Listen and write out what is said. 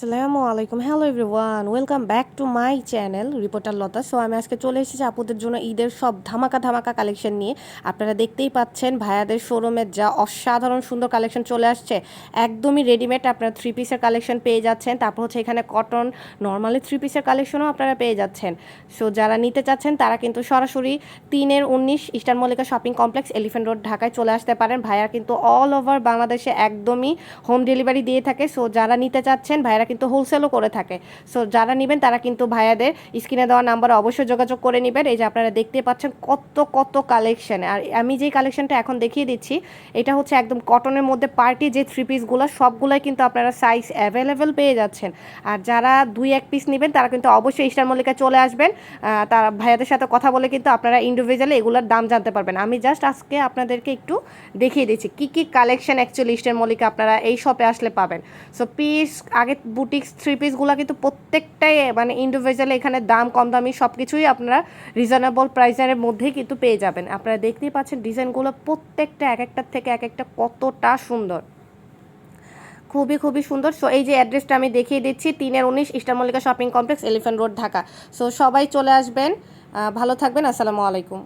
আসসালামু আলাইকুম। Hello everyone welcome back to my channel reporter Lata so আমি আজকে চলে এসেছি আপুদের জন্য ঈদের সব ধামাকা ধামাকা কালেকশন নিয়ে। আপনারা দেখতেই পাচ্ছেন ভাইয়াদের শোরুমের যা অসাধারণ সুন্দর কালেকশন চলে আসছে। একদমই রেডিমেড আপনারা থ্রি পিসের কালেকশন পেয়ে যাচ্ছেন। তারপর হচ্ছে এখানে কটন নর্মালি থ্রি পিসের কালেকশনও আপনারা পেয়ে যাচ্ছেন। সো যারা নিতে চাচ্ছেন, তারা কিন্তু সরাসরি তিনের উনিশ Eastern Mallika shopping complex Elephant Road ঢাকায় চলে আসতে পারেন। ভাইয়া কিন্তু অল ওভার বাংলাদেশে একদমই হোম ডেলিভারি দিয়ে থাকে। সো যারা নিতে চাচ্ছেন, ভাইয়ারা কিন্তু হোলসেলও করে থাকে। সো যারা নেবেন তারা কিন্তু ভাইয়াদের স্ক্রিনে দেওয়া নাম্বারে অবশ্যই যোগাযোগ করে নেবেন। এই যে আপনারা দেখতে পাচ্ছেন কত কত কালেকশন আর আমি যেই কালেকশনটা এখন দেখিয়ে দিচ্ছি, এটা হচ্ছে একদম কটনের মধ্যে পার্টি যে থ্রি পিসগুলো সবগুলোই কিন্তু আপনারা সাইজ অ্যাভেলেবেল পেয়ে যাচ্ছেন। আর যারা দুই, এক পিস নেবেন, তারা কিন্তু অবশ্যই ইস্টার মল্লিকা চলে আসবেন। তারা ভাইয়াদের সাথে কথা বলে কিন্তু আপনারা ইন্ডিভিজুয়ালি এগুলোর দাম জানতে পারবেন। আমি জাস্ট আজকে আপনাদেরকে একটু দেখিয়ে দিচ্ছি, কী কী কালেকশন অ্যাকচুয়ালি ইস্টার মল্লিকা আপনারা এই শপে আসলে পাবেন। সো পিস আগে বুটিক্স থ্রি পিসগুলো কিন্তু প্রত্যেকটাই মানে ইন্ডিভিজুয়ালি এখানে দাম, কম দামি সব কিছুই আপনারা রিজনেবল প্রাইসের মধ্যেই কিন্তু পেয়ে যাবেন। আপনারা দেখতেই পাচ্ছেন ডিজাইনগুলো প্রত্যেকটা এক একটার থেকে এক একটা কতটা সুন্দর। খুবই খুবই সুন্দর। সো এই যে অ্যাড্রেসটা আমি দেখিয়ে দিচ্ছি, তিনের উনিশ Eastern Mallika shopping complex Elephant Road Dhaka. So সবাই চলে আসবেন। ভালো থাকবেন। আসসালামু আলাইকুম।